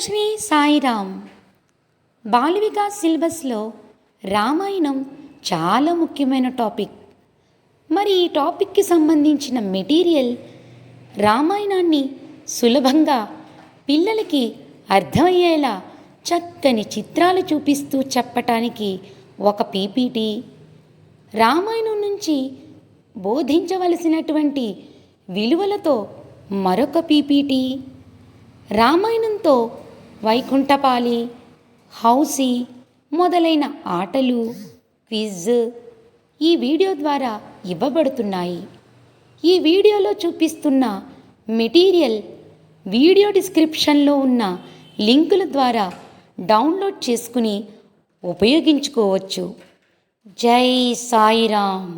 శ్రీ సాయిరామ్. బాల వికాస్ సిలబస్లో రామాయణం చాలా ముఖ్యమైన టాపిక్. మరి ఈ టాపిక్కి సంబంధించిన మెటీరియల్ రామాయణాన్ని సులభంగా పిల్లలకి అర్థమయ్యేలా చక్కని చిత్రాలు చూపిస్తూ చెప్పటానికి ఒక పీపీటీ. రామాయణం నుంచి బోధించవలసినటువంటి విలువలతో మరొక పీపీటీ. రామాయణంతో వైకుంఠపాలి హౌసీ మొదలైన ఆటలు క్విజ్ ఈ వీడియో ద్వారా ఇవ్వబడుతున్నాయి. ఈ వీడియోలో చూపిస్తున్న మెటీరియల్ వీడియో డిస్క్రిప్షన్లో ఉన్న లింకుల ద్వారా డౌన్లోడ్ చేసుకుని ఉపయోగించుకోవచ్చు. జై సాయిరామ్!